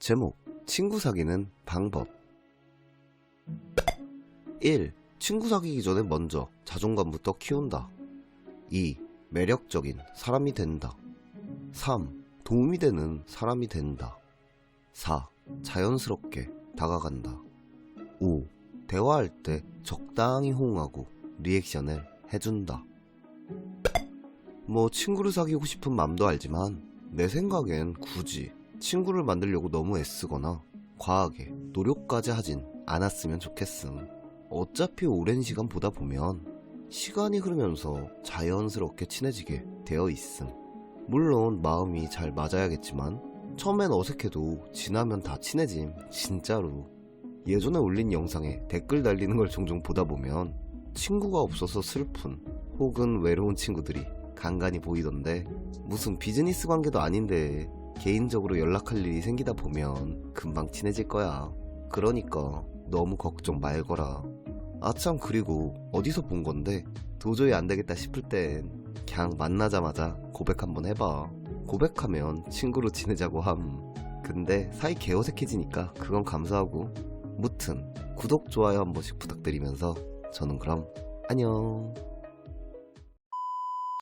제목 친구 사귀는 방법 1. 친구 사귀기 전에 먼저 자존감부터 키운다 2. 매력적인 사람이 된다 3. 도움이 되는 사람이 된다 4. 자연스럽게 다가간다 5. 대화할 때 적당히 호응하고 리액션을 해준다 뭐 친구를 사귀고 싶은 맘도 알지만 내 생각엔 굳이 친구를 만들려고 너무 애쓰거나 과하게 노력까지 하진 않았으면 좋겠음. 어차피 오랜 시간 보다 보면 시간이 흐르면서 자연스럽게 친해지게 되어 있음. 물론 마음이 잘 맞아야겠지만 처음엔 어색해도 지나면 다 친해짐. 진짜로. 예전에 올린 영상에 댓글 달리는 걸 종종 보다 보면 친구가 없어서 슬픈 혹은 외로운 친구들이 간간히 보이던데 무슨 비즈니스 관계도 아닌데 개인적으로 연락할 일이 생기다 보면 금방 친해질 거야. 그러니까 너무 걱정 말거라. 아참 그리고 어디서 본 건데 도저히 안 되겠다 싶을 땐 그냥 만나자마자 고백 한번 해봐. 고백하면 친구로 지내자고 함. 근데 사이 개어색해지니까 그건 감사하고 무튼 구독 좋아요 한 번씩 부탁드리면서 저는 그럼 안녕.